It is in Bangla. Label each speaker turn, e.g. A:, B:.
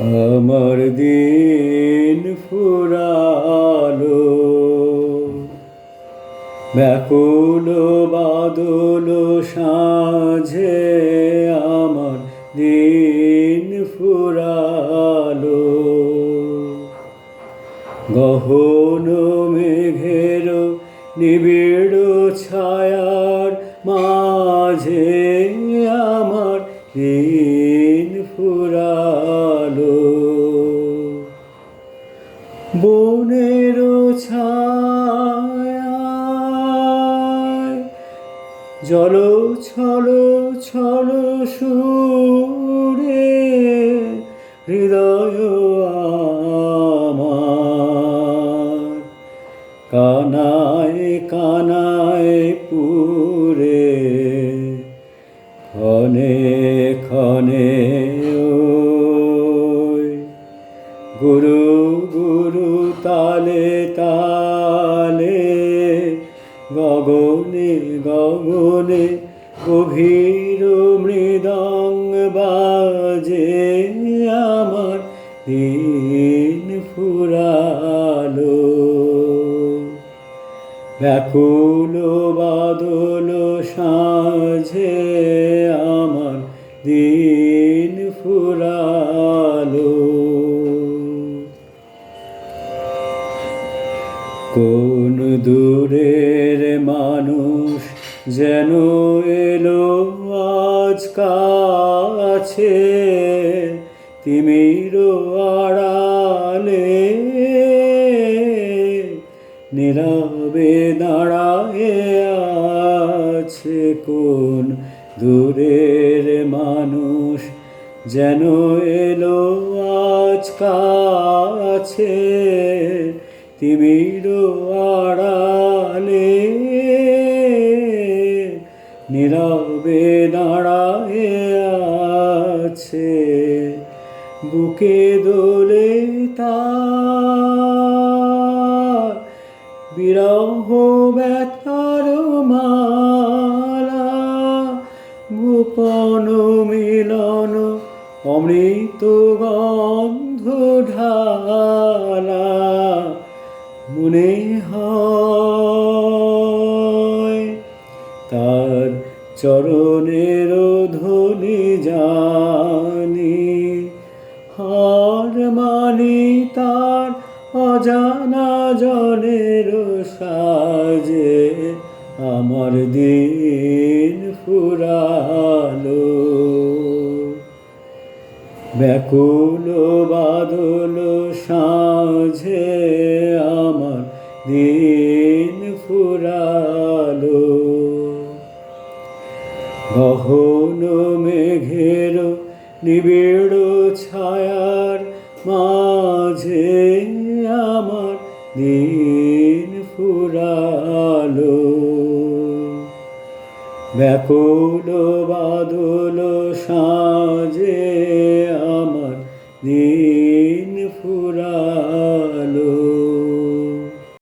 A: আমার দিন ফুরালো। ব্যাকুল বাদল সাঁঝে আমার দিন ফুরালো। গহন মেঘের নিবিড় ছায়ার মাঝে আমার দিন বনের ছায়ায় জল ছল ছল সুরে হৃদয় আমার। কানায় কানায় পুরে ক্ষণে ক্ষণে গুরু তালে তালে গগনে গগনে গভীর মৃদঙ্গ বাজে আমার দিন ফুরালো। ব্যাকুল বাদল সাঁঝে আমার দিন ফুরালো। কোন দূরের মানুষ যেন এলো আজ কাছে? তিমির আড়ালে নীরবে দাঁড়ায়ে আছে কোন দূরের মানুষ যেন এলো আজ কাছে? তিমির আড়ালে নীরবে দাঁড়ায়ে আছে বুকে বিরহ ব্যথার মালা গোপন মিলন অমৃত গন্ধ ঢালা। মনে হয় তার চরণের ধ্বনি জানি, হার মানি তার অজানা জনের সাজে, আমার দিন ফুরালো। ব্যাকুল বাদল সাঁঝে দিন ফুরালো। গহন মেঘের নিবিড় ছায়ার মাঝে আমার দিন ফুরালো। ব্যাকুল বাদল সাজে আমার দিন ফুরা